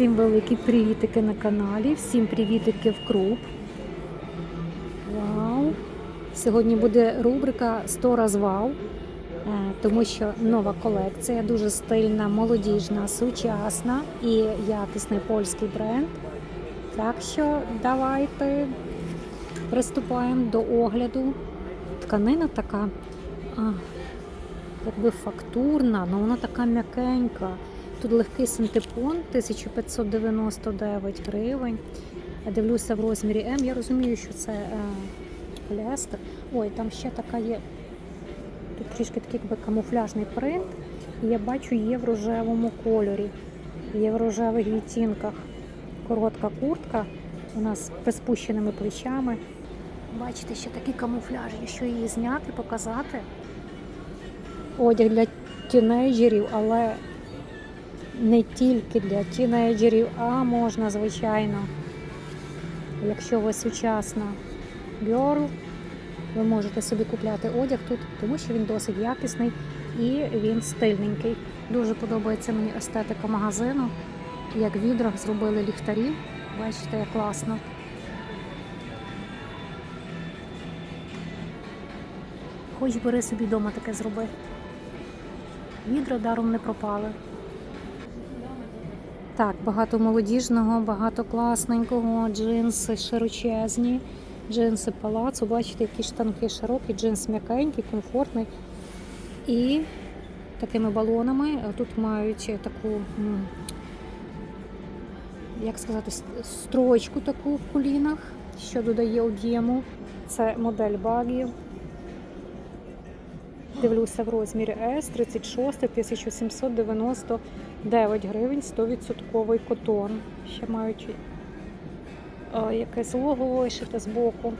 Всім великі привітики на каналі, всім привітики в круп. Вау! Сьогодні буде рубрика 100 раз вау, е, тому що нова колекція, дуже стильна, молодіжна, сучасна і якісний польський бренд. Так що давайте приступаємо до огляду. Тканина така, а, якби фактурна, але вона така м'якенька. Тут легкий синтепон 1599 гривень. Дивлюся в розмірі М. Я розумію, що це е, поліестер. Ой, там ще така є. Тут трішки такий якби камуфляжний принт. І я бачу є в рожевому кольорі, є в рожевих відтінках. Коротка куртка у нас з приспущеними плечами. Бачите, ще такі камуфляжні, що її зняти, показати. Одяг для тінейджерів, але не тільки для тінейджерів, а можна, звичайно, якщо ви сучасна girl, ви можете собі купляти одяг тут, тому що він досить якісний і він стильненький. Дуже подобається мені естетика магазину. Як в відрах зробили ліхтарі. Бачите, як класно. Хоч бери собі вдома таке зроби. Відра даром не пропали. Так, багато молодіжного, багато класненького, джинси широчезні, джинси палацу. Бачите, які штанки широкі, джинс м'якенький, комфортний. І такими балонами тут мають таку, як сказати, строчку таку в колінах, що додає об'єму. Це модель багів. Дивлюся в розмірі S 36 1799 гривень, 100% котон. Ще мають е, якесь лого вишите збоку.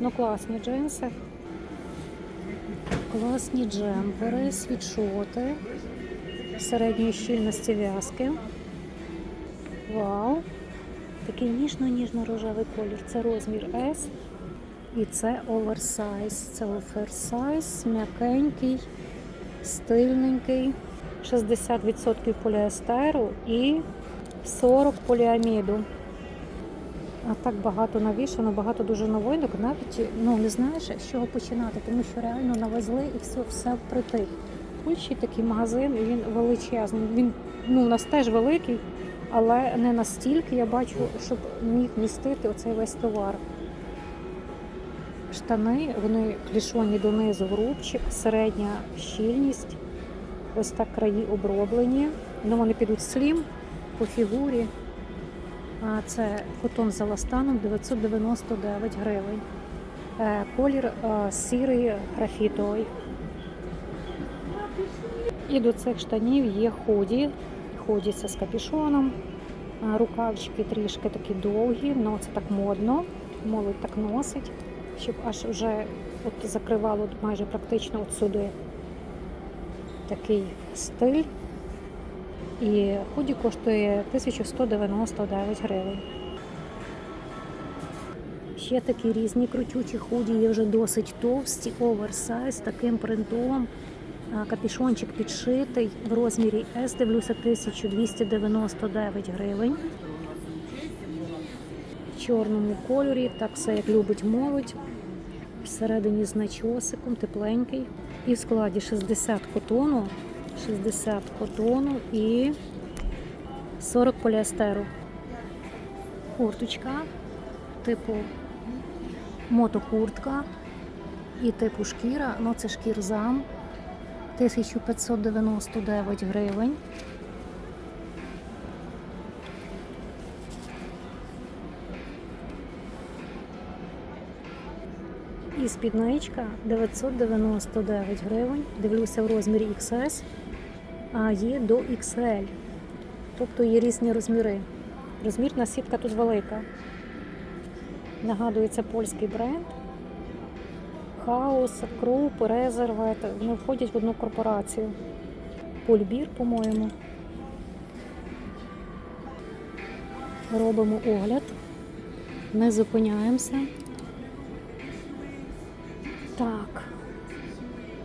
Ну, класні джинси. Класні джемпери, світшоти середньої щільності в'язки. Вау! Такий ніжно-ніжно-рожевий колір. Це розмір S. І це оверсайз. Це оверсайз, м'якенький, стильненький, 60% поліестеру і 40 поліаміду. А так багато навішано, багато дуже новинок. Навіть ну не знаєш, з чого починати, тому що реально навезли і все, все впритик. Польщі такий магазин, він величезний. Він ну, у нас теж великий, але не настільки я бачу, щоб міг містити оцей весь товар. Штани, вони клішоні донизу в рубчик, середня щільність. Ось так краї оброблені. Ну, вони підуть слім по фігурі. А це котон з еластаном 999 гривень. Е, Колір е, сірий графітовий. І до цих штанів є ході. Ході це з капюшоном. А, Рукавчики трішки такі довгі, але це так модно. Молодь так носить, щоб аж вже от закривало майже практично от сюди такий стиль. І худі коштує 1199 гривень. Ще такі різні крутючі худі, є вже досить товсті, оверсайз таким принтом. Капішончик підшитий в розмірі S, дивлюся, 1299 гривень. В чорному кольорі, так все як любить молодь. Всередині з начосиком, тепленький. І в складі 60 котону, 60 котону і 40 поліестеру. Курточка, типу мотокуртка і типу шкіра, ну це шкірзам. 1599 гривень. Спідничка 999 гривень. Дивлюся в розмірі XS, а є до XL. Тобто є різні розміри. Розмірна сітка тут велика. Нагадує, це польський бренд. Хаос, Круп, Резервет. Вони входять в одну корпорацію. Польбір, по-моєму. Робимо огляд. Не зупиняємося. Так.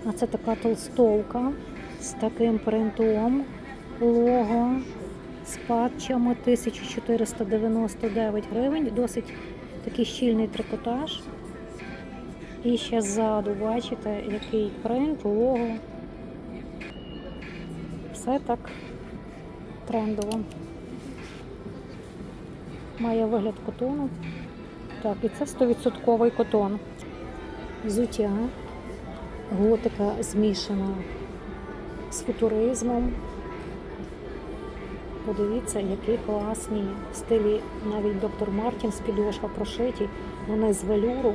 А це така толстовка з таким принтом. Лого. з патчами 1499 гривень. Досить такий щільний трикотаж. І ще ззаду, бачите, який принт, лого. Все так трендово. Має вигляд котону. Так, і це 100% котон. Взуття. Готика змішана з футуризмом. Подивіться, які класні стилі навіть доктор Мартінс підошва прошиті. Вони з велюру,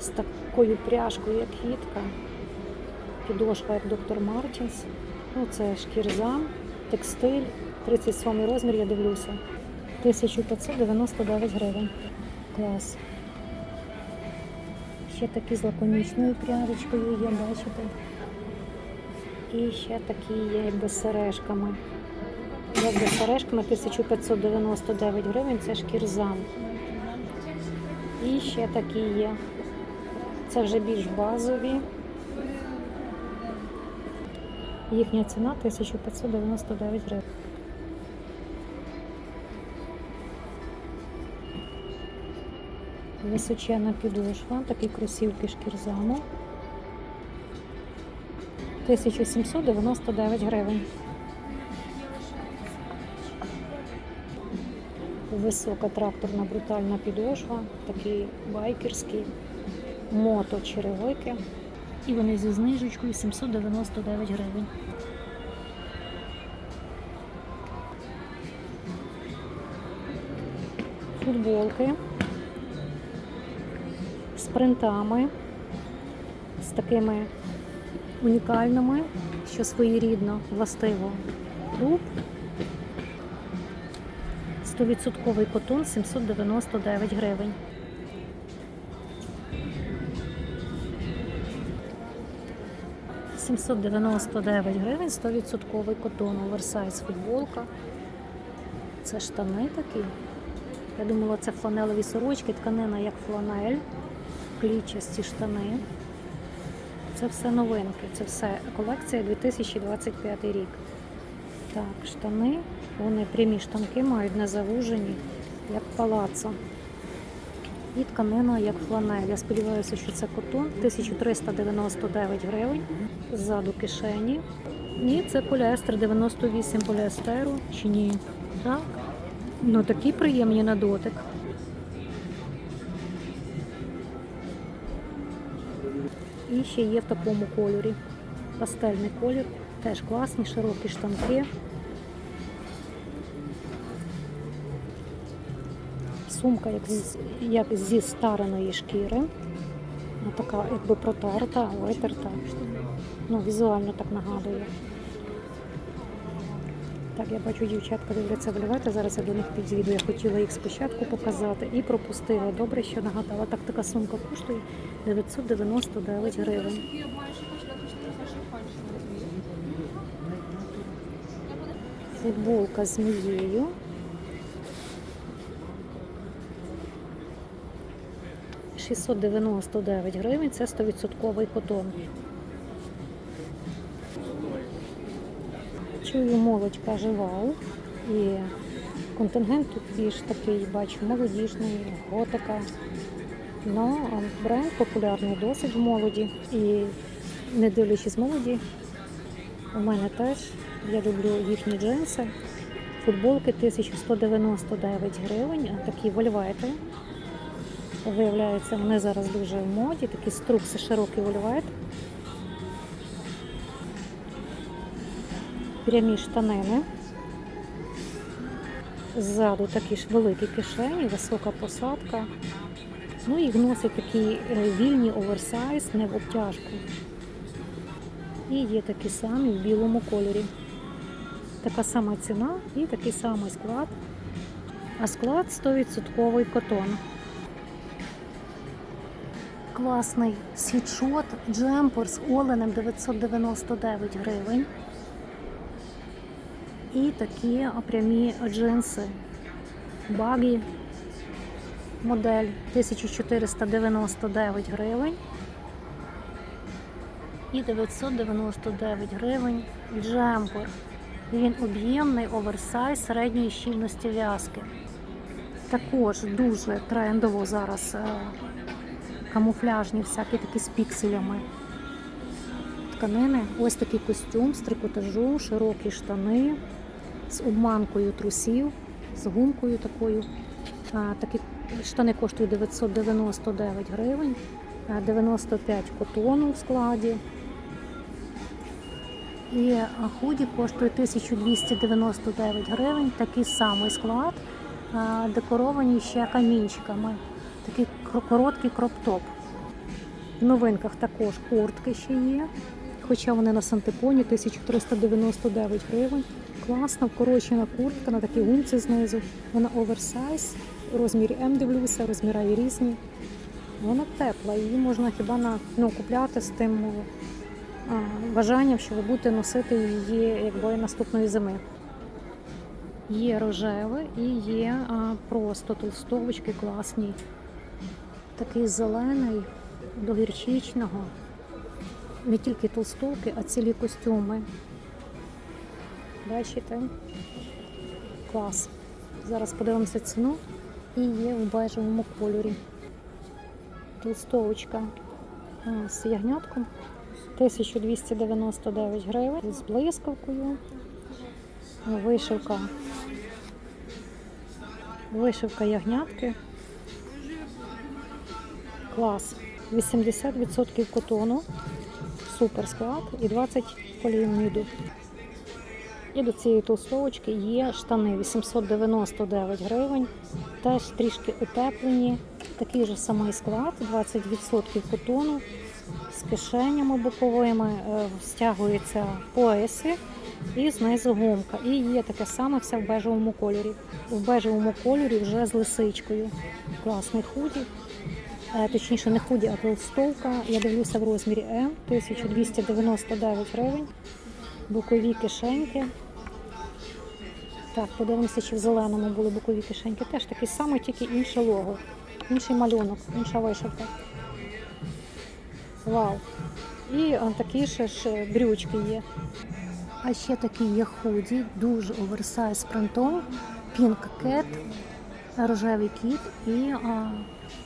з такою пряжкою, як хітка. Підошва як доктор Мартінс. Ну, це шкірза, текстиль, 37 розмір, я дивлюся. 1599 гривень. Клас. Ще такі з лаконічною пряжечкою є, бачите? І ще такі є без сережками. Як без сережками 1599 гривень, це шкірзам. І ще такі є. Це вже більш базові. Їхня ціна 1599 гривень. Височена підошва, такі кросівки шкірзаму. 1799 гривень. Висока тракторна брутальна підошва, такі байкерські, мото черевики. І вони зі знижечкою 799 гривень. Футболки принтами, з такими унікальними, що своєрідно властиво клуб. 100% котон 799 гривень. «799 гривень 100% котон, оверсайз футболка. Це штани такі. Я думала, це фланелеві сорочки, тканина як фланель, клітчасті штани. Це все новинки, це все колекція 2025 рік. Так, штани, вони прямі штанки мають не завужені, як палацо. І тканина як фланель. Я сподіваюся, що це котон. 1399 гривень. Ззаду кишені. Ні, це поліестер 98 поліестеру. Чи ні? Так. Ну такі приємні на дотик. І ще є в такому кольорі. Пастельний колір. Теж класні, широкі штанки. Сумка як, зі, як зі стареної шкіри. Така якби протерта, витерта. Ну, візуально так нагадує. Так, я бачу, дівчатка дивляться вливати. Зараз я до них підійду. Я хотіла їх спочатку показати і пропустила. Добре, що нагадала. Так, така сумка коштує 999 гривень. Футболка з змією. Шістсот дев'яносто дев'ять гривень, це 100% котон. Чую, молодь каже вау. І контингент тут більш такий, бачу, молодіжний, готика. Ну, бренд популярний досить в молоді. І не дивлячись молоді, у мене теж я люблю їхні джинси. Футболки 1199 гривень, такі вольвети. Виявляється, вони зараз дуже в моді, такі струкси, широкий вольвет. Прямі штанини. Ззаду такі ж великі кишені, висока посадка. Ну і носить такі е, вільні оверсайз, не в обтяжку. І є такі самі в білому кольорі. Така сама ціна і такий самий склад. А склад 100% котон. Класний світшот, джемпер з оленем 999 гривень. І такі прямі джинси. Багі модель 1499 гривень. І 999 гривень джемпер. Він об'ємний оверсайз середньої щільності в'язки. Також дуже трендово зараз е, камуфляжні, всякі такі з пікселями тканини. Ось такий костюм з трикотажу, широкі штани з обманкою трусів, з гумкою такою. Такі штани коштують 999 гривень, 95 котону в складі. І худі коштує 1299 гривень, такий самий склад, декоровані ще камінчиками. Такий короткий кроп-топ. В новинках також куртки ще є, хоча вони на сантепоні 1399 гривень. Класна вкорочена куртка на такій гумці знизу. Вона оверсайз, в розмірі М дивлюся, розміри різні. Вона тепла, її можна хіба на, ну, купляти з тим а, бажанням, що ви будете носити її якби наступної зими. Є рожеве і є а, просто толстовочки класні. Такий зелений до гірчичного. Не тільки толстовки, а цілі костюми. Бачите? Клас. Зараз подивимося ціну. І є в бежевому кольорі. Толстовочка з ягнятком 1299 гривень з блискавкою. Вишивка. Вишивка ягнятки. Клас. 80% котону, супер склад і 20 поліаміду. І до цієї толстовочки є штани 899 гривень, теж трішки утеплені. Такий же самий склад, 20% котону з кишенями боковими, е, стягується в поясі і знизу гумка. І є таке саме все в бежевому кольорі. В бежевому кольорі вже з лисичкою. Класний худі. Е, Точніше, не худі, а толстовка. Я дивлюся в розмірі М, 1299 гривень. Бокові кишеньки. Так, подивимося, чи в зеленому були бокові кишеньки. Теж такий самий, тільки інше лого, інший малюнок, інша вишивка. Вау! І такі ще ж брючки є. А ще такі є худі, дуже оверсайз принтом, Pink Cat, рожевий кіт і а,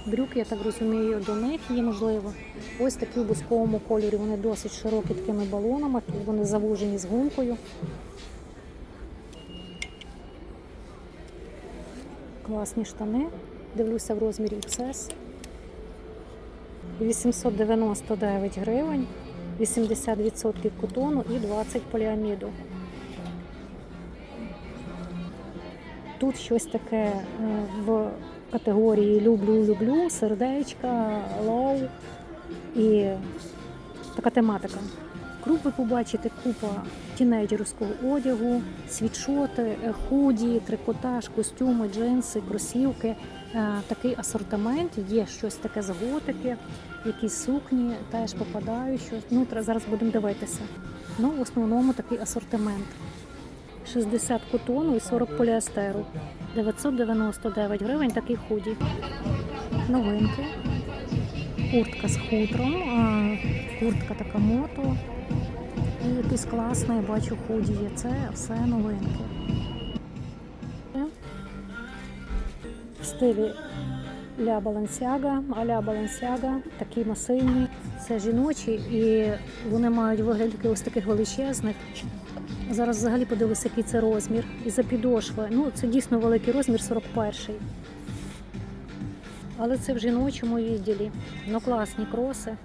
брюки, я так розумію, до них є можливо. Ось такі в бусковому кольорі. Вони досить широкі такими балонами, тут вони завужені з гумкою. Класні штани. Дивлюся в розмірі XS. 899 гривень, 80% котону і 20 поліаміду. Тут щось таке е, в категорії люблю-люблю, сердечка, лоу і така тематика. Круг ви побачите купа тінейджерського одягу, світшоти, худі, трикотаж, костюми, джинси, кросівки. Е, Такий асортимент, є щось таке з готики, якісь сукні теж попадають. Щось. Ну, зараз будемо дивитися. Ну, в основному такий асортимент. 60 котону і 40 поліестеру. 999 гривень такий худі. Новинки. Куртка з хутром, куртка така мото. І якийсь класний, я бачу, худі є. Це все новинки. В стилі Ля Балансяга, а-ля Балансяга, такий масивний. Це жіночі і вони мають вигляд ось таких величезних. Зараз взагалі подивлюся, який це розмір. І за підошви. Ну, це дійсно великий розмір 41-й. Але це в жіночому відділі. Ну, класні кроси.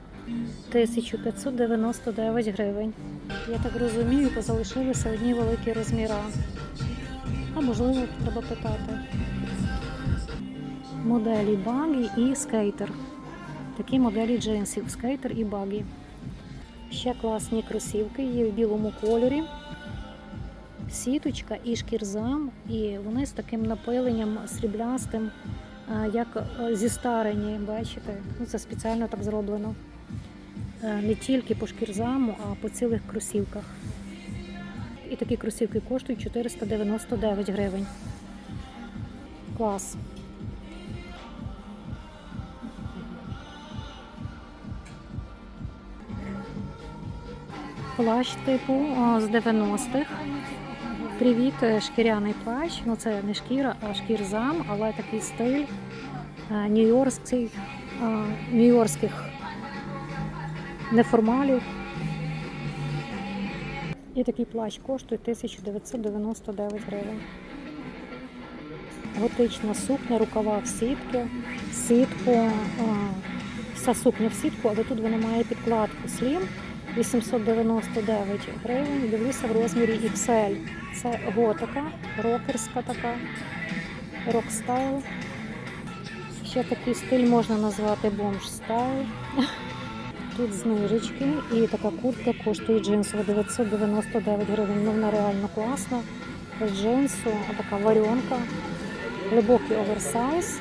1599 гривень. Я так розумію, позалишилися одні великі розміри. А можливо, треба питати. Моделі багі і скейтер. Такі моделі джинсів, скейтер і багі. Ще класні кросівки є в білому кольорі. Сіточка і шкірзам, і вони з таким напиленням сріблястим, як е, зістарені, бачите? Ну, це спеціально так зроблено. Е, Не тільки по шкірзаму, а по цілих кросівках. І такі кросівки коштують 499 гривень. Клас. Плащ типу з 90-х. Привіт, е, шкіряний плащ. Ну це не шкіра, а шкірзам, але такий стиль е, е, нью-йоркських неформалів. І такий плащ коштує 1999 гривень. Готична сукня, рукава в сітки, сітку, вся сукня в сітку, але тут вона має підкладку Slim 899 гривень. Дивлюся в розмірі XL. Це готика, рокерська така, рок-стайл. Ще такий стиль можна назвати бомж стайл. Тут знижечки і така куртка коштує джинсова 999 гривень. Ну, вона реально класна. З джинсу, така варіонка, глибокий оверсайз.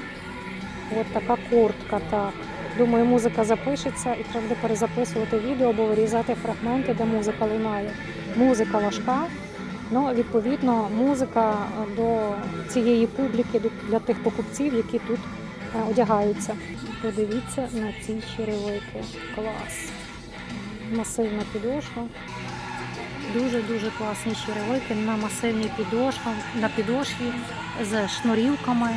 От така куртка, так. Думаю, музика запишеться і треба перезаписувати відео або вирізати фрагменти, де музика лунає. Музика важка, але відповідно музика до цієї публіки, для тих покупців, які тут е, одягаються. Подивіться на ці черевики. Клас. Масивна підошва. Дуже-дуже класні черевики на масивній підошві, на підошві з шнурівками.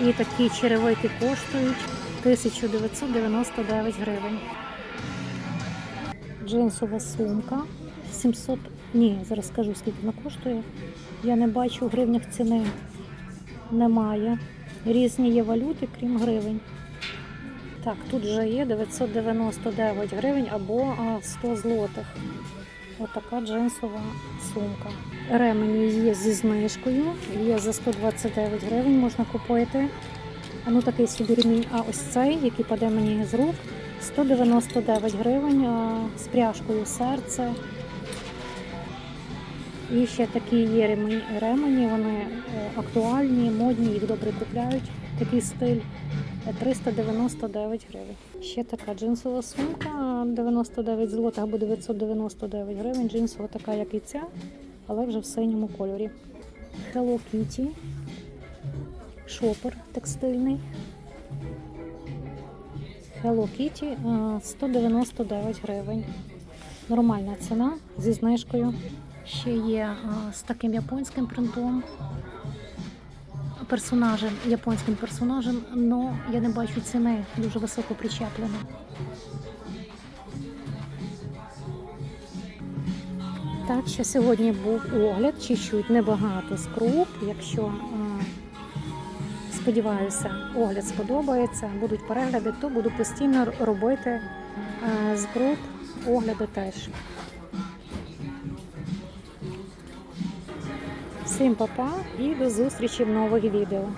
І такі черевики коштують 1999 гривень. Джинсова сумка 700. Ні, зараз скажу, скільки вона коштує. Я не бачу в гривнях ціни. Немає. Різні є валюти, крім гривень. Так, тут вже є 999 гривень або 100 злотих. Отака джинсова сумка. Ремені є зі знижкою, є за 129 гривень, можна купити. Ну такий собі ремінь. А ось цей, який паде мені з рук, 199 гривень з пряжкою серце. І ще такі є ремені, ремені, вони е, актуальні, модні, їх добре купляють. Такий стиль е, 399 гривень. Ще така джинсова сумка 99 злотих або 999 гривень. Джинсова така, як і ця, але вже в синьому кольорі. Hello Kitty. Шопер текстильний. Hello Kitty е, 199 гривень. Нормальна ціна зі знижкою. Ще є з таким японським принтом. Персонажем, японським персонажем, але я не бачу ціни, дуже високо причеплено. Так що сьогодні був огляд, чуть-чуть небагато з круп. Якщо а, сподіваюся, огляд сподобається, будуть перегляди, то буду постійно робити а, з груп огляди теж. Всім па-па і до зустрічі в нових відео.